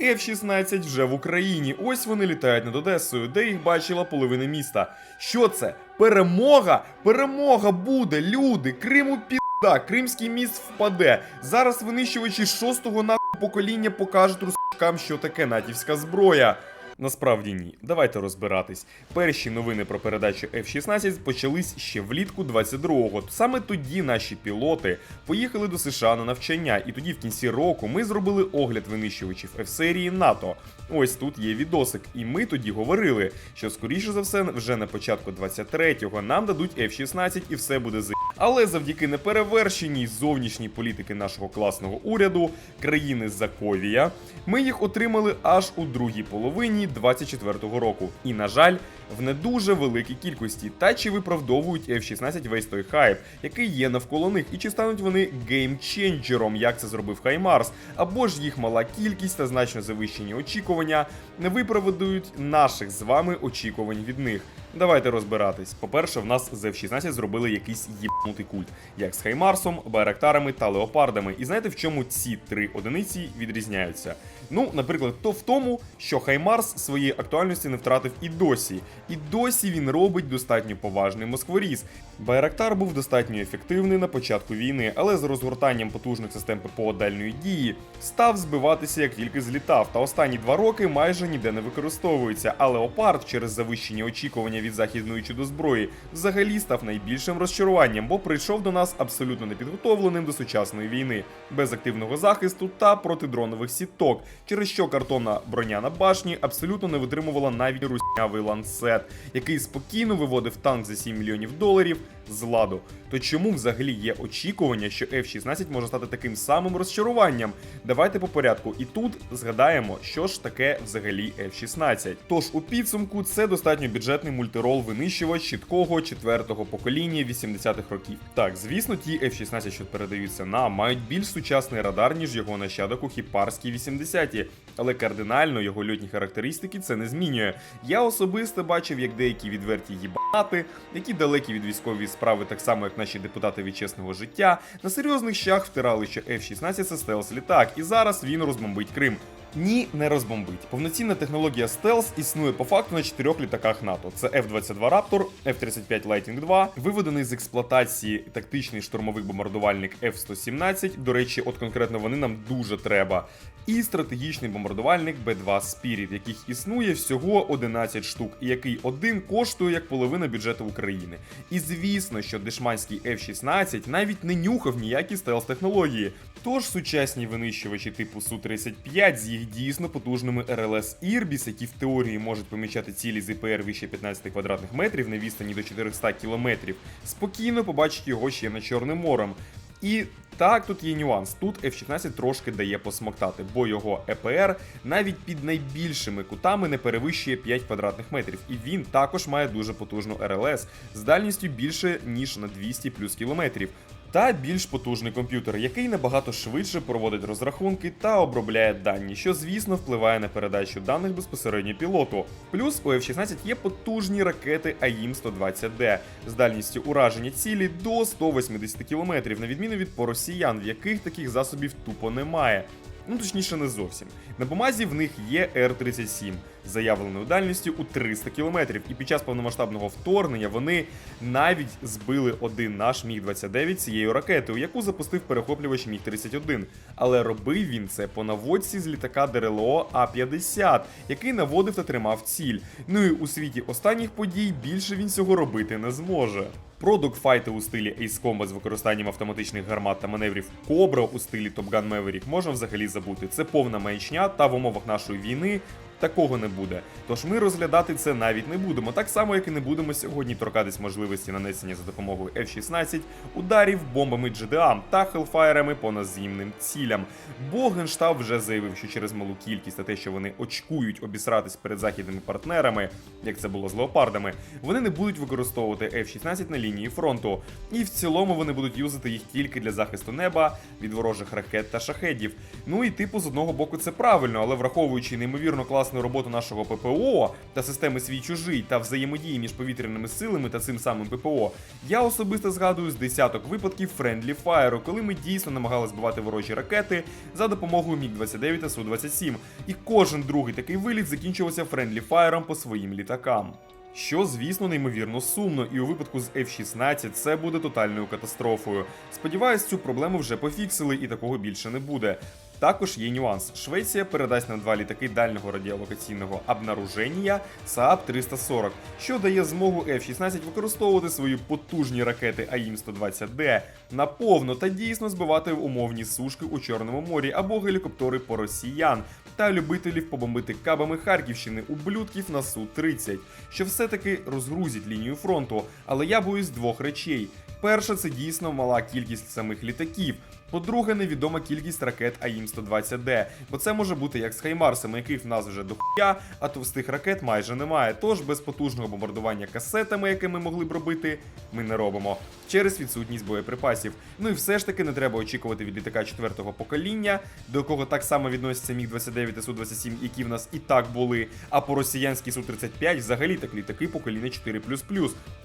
F-16 вже в Україні. Ось вони літають над Одесою, де їх бачила половина міста. Що це? Перемога? Перемога буде, люди! Криму пізда, Кримський міст впаде. Зараз винищувачі шостого на покоління покажуть русакам, що таке натівська зброя. Насправді ні. Давайте розбиратись. Перші новини про передачу F-16 почались ще влітку 22-го. Саме тоді наші пілоти поїхали до США на навчання, і тоді в кінці року ми зробили огляд винищувачів F-серії НАТО. Ось тут є відосик, і ми тоді говорили, що скоріше за все вже на початку 23-го нам дадуть F-16 і все буде з. Але завдяки неперевершеній зовнішній політики нашого класного уряду, країни Заковія, ми їх отримали аж у другій половині 24-го року. І, на жаль, в не дуже великій кількості. Та чи виправдовують F-16 весь той хайп, який є навколо них, і чи стануть вони геймченджером, як це зробив Хаймарс, або ж їх мала кількість та значно завищені очікування не виправдують наших з вами очікувань від них. Давайте розбиратись. По-перше, в нас з F-16 зробили якийсь їбнутий культ, як з Хаймарсом, Байрактарами та Леопардами. І знаєте, в чому ці три одиниці відрізняються? Ну, наприклад, то в тому, що Хаймарс своєї актуальності не втратив і досі. І досі він робить достатньо поважний москворіз. Байрактар був достатньо ефективний на початку війни, але з розгортанням потужних систем ППО дальньої дії став збиватися як тільки злітав. Та останні два роки майже ніде не використовується. А Леопард через завищені очікування від західної чудозброї взагалі став найбільшим розчаруванням, бо прийшов до нас абсолютно непідготовленим до сучасної війни, без активного захисту та протидронових сіток, через що картонна броня на башні абсолютно не витримувала навіть руснявий ланцет, який спокійно виводив танк за 7 мільйонів доларів з ладу. То чому взагалі є очікування, що F-16 може стати таким самим розчаруванням? Давайте по порядку. І тут згадаємо, що ж таке взагалі F-16. Тож у підсумку це достатньо бюджетний мультирол винищувач чіткого четвертого покоління 80-х років. Так, звісно, ті F-16, що передаються нам, мають більш сучасний радар, ніж його нащадок у хіпарській 80-ті, але кардинально його льотні характеристики це не змінює. Я особисто бачив, як деякі відверті їбати, які далекі від військової справи, так само як наші депутати від чесного життя, на серйозних щах втирали, що F-16 це стелс літак, і зараз він розбомбить Крим. Ні, не розбомбить. Повноцінна технологія стелс існує по факту на чотирьох літаках НАТО: це F-22 Raptor, F-35 Lightning 2, виведений з експлуатації тактичний штурмовик бомбардувальник F-117. До речі, от конкретно вони нам дуже треба. І стратегічний бомбардувальник B-2 Spirit, яких існує всього 11 штук, і який один коштує як половина бюджету України. І звісно, що дешманський F-16 навіть не нюхав ніякі стелс-технології. Тож сучасні винищувачі типу Су-35 з їх дійсно потужними РЛС Ірбіс, які в теорії можуть помічати цілі з ІПР вище 15 квадратних метрів на відстані до 400 кілометрів, спокійно побачить його ще над Чорним морем. І так, тут є нюанс. Тут F-16 трошки дає посмоктати, бо його ЕПР навіть під найбільшими кутами не перевищує 5 квадратних метрів, і він також має дуже потужну РЛС з дальністю більше ніж на 200 плюс кілометрів. Та більш потужний комп'ютер, який набагато швидше проводить розрахунки та обробляє дані, що звісно впливає на передачу даних безпосередньо пілоту. Плюс у F-16 є потужні ракети АІМ-120Д з дальністю ураження цілі до 180 км, на відміну від поросіян, в яких таких засобів тупо немає. Ну точніше, не зовсім. На бумазі в них є Р-37 з заявленою дальністю у 300 км, і під час повномасштабного вторгнення вони навіть збили один наш Міг-29 цією ракетою, яку запустив перехоплювач Міг-31. Але робив він це по наводці з літака ДРЛО А-50, який наводив та тримав ціль. Ну і у світі останніх подій більше він цього робити не зможе. Про докфайти у стилі Ace Combat з використанням автоматичних гармат та маневрів Cobra у стилі Top Gun Maverick можна взагалі забути. Це повна маячня, та в умовах нашої війни такого не буде. Тож ми розглядати це навіть не будемо. Так само, як і не будемо сьогодні торкатись можливості нанесення за допомогою F-16 ударів бомбами GDA та хелфайрами по наземним цілям. Бо Генштаб вже заявив, що через малу кількість та те, що вони очкують обісратись перед західними партнерами, як це було з леопардами, вони не будуть використовувати F-16 на лінії фронту. І в цілому вони будуть юзати їх тільки для захисту неба від ворожих ракет та шахедів. Ну і типу, з одного боку, це правильно, але враховуючи неймовірно класний власну роботу нашого ППО та системи свій чужий та взаємодії між повітряними силами та цим самим ППО, я особисто згадую з десяток випадків Friendly Fire, коли ми дійсно намагали збивати ворожі ракети за допомогою Міг-29 та Су-27. І кожен другий такий виліт закінчувався Friendly Fire по своїм літакам. Що, звісно, неймовірно сумно, і у випадку з F-16 це буде тотальною катастрофою. Сподіваюсь, цю проблему вже пофіксили і такого більше не буде. Також є нюанс. Швеція передасть нам два літаки дальнього радіолокаційного обнаруження Saab 340, що дає змогу F-16 використовувати свої потужні ракети АІМ-120D наповно та дійсно збивати умовні сушки у Чорному морі або гелікоптери по росіян та любителів побомбити кабами Харківщини ублюдків на Су-30, що все-таки розгрузить лінію фронту. Але я боюсь двох речей. Перше, це дійсно мала кількість самих літаків. По-друге, невідома кількість ракет АІМ-120Д, бо це може бути як з Хаймарсами, яких в нас вже дохуя, а товстих ракет майже немає. Тож без потужного бомбардування касетами, яке ми могли б робити, ми не робимо через відсутність боєприпасів. Ну і все ж таки не треба очікувати від літака четвертого покоління, до якого так само відносяться Міг-29 та Су-27, які в нас і так були. А по росіянській Су-35 взагалі так літаки покоління 4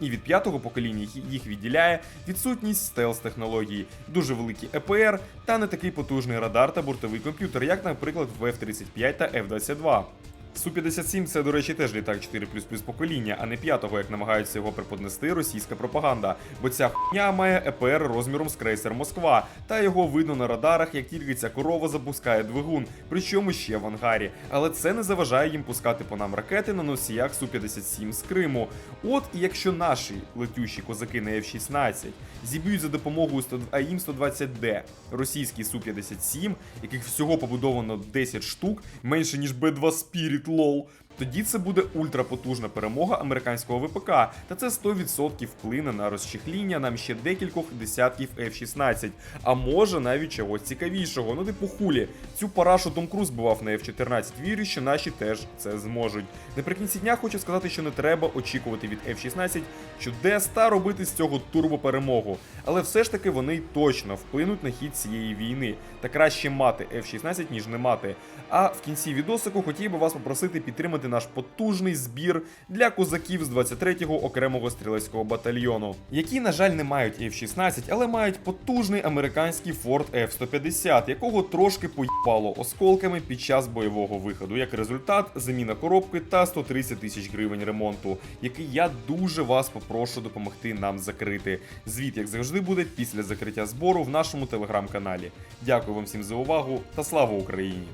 І від п'ятого покоління їх- відділяє відсутність стелс-технології, дуже великі ЕПР та не такий потужний радар та бортовий комп'ютер, як, наприклад, в F-35 та F-22. Су-57 це, до речі, теж літак 4 покоління, а не п'ятого, як намагаються його преподнести російська пропаганда. Бо ця хуйня має ЕПР розміром з крейсер Москва, та його видно на радарах, як тільки ця корова запускає двигун, причому ще в ангарі. Але це не заважає їм пускати по нам ракети на носіях Су-57 з Криму. От і якщо наші летючі козаки на F-16 зіб'ють за допомогою 100 АІМ-120Д російський Су-57, яких всього побудовано 10 штук, менше ніж Б-2 Spirit лол, Тоді це буде ультрапотужна перемога американського ВПК, та це 100% вплине на розчехління нам ще декількох десятків F-16, а може навіть чогось цікавішого. Ну типу хулі, цю парашу Том Круз бував на F-14, вірю, що наші теж це зможуть. Наприкінці дня хочу сказати, що не треба очікувати від F-16 чудес та робити з цього турбоперемогу. Але все ж таки вони точно вплинуть на хід цієї війни. Та краще мати F-16, ніж не мати. А в кінці відосику хотів би вас попросити підтримати наш потужний збір для козаків з 23-го окремого стрілецького батальйону, які, на жаль, не мають F-16, але мають потужний американський Ford F-150, якого трошки поїбало осколками під час бойового виходу. Як результат, заміна коробки та 130 тисяч гривень ремонту, який я дуже вас попрошу допомогти нам закрити. Звіт, як завжди, буде після закриття збору в нашому телеграм-каналі. Дякую вам всім за увагу та слава Україні!